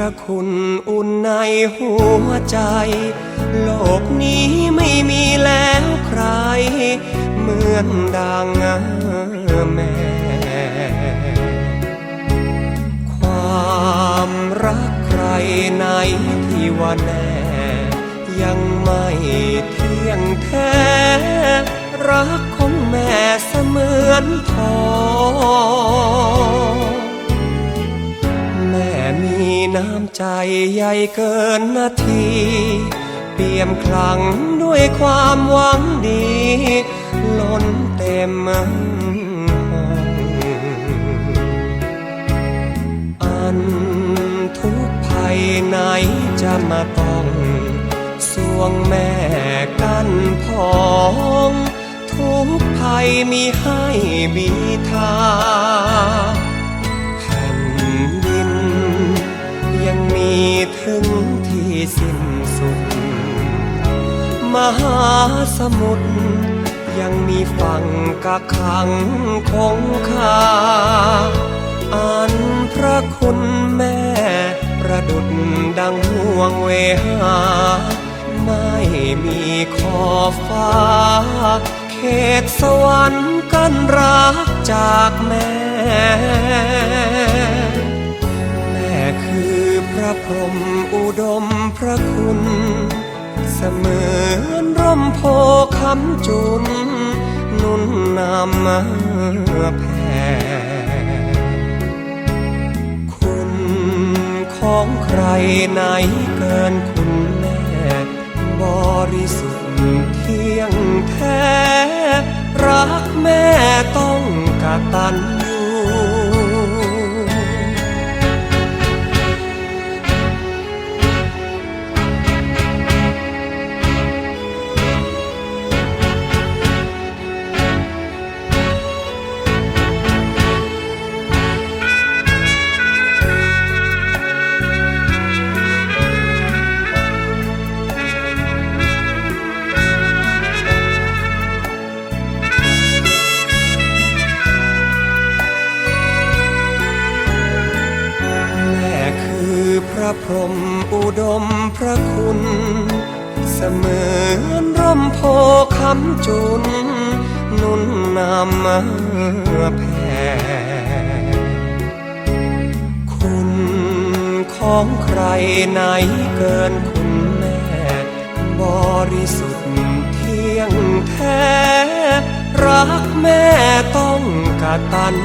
ระคุณอุ่นในหัวใจ โลกนี้ไม่มีแล้วใคร เหมือนดังแม่ ความรักใครในที่ว่าแน่ ยังไม่เที่ยงแท้ รักของแม่เสมือนทอง ใจใหญ่เกินนาที เปี่ยมคลังด้วยความหวังดี ล้นเต็มห้องอันทุกภัยไหนจะมาต้องสวงแม่กั้นพองทุกภัยมีให้บีทา หาสมุทรยังมีฝั่งกักขังคงคาอันพระคุณแม่ ประดุดดังห่วงเวหา ไม่มีขอบฟ้า เขตสวรรค์กันรักจากแม่ แม่คือพระพรหมอุดมพระคุณ เสมือนร่มโพคำจุน นุ่นนำมาแผ่คุณของใครไหนเกินคุณแม่บริสุทธิ์เที่ยงแท้ รักแม่ต้องกตัญ พรหมอุดมพระคุณ เสมือนร่มโพคำจุน นุนนำมาแผ่คุณของใครไหนเกินคุณแม่ บริสุทธิ์เที่ยงแท้ รักแม่ต้องกตัญ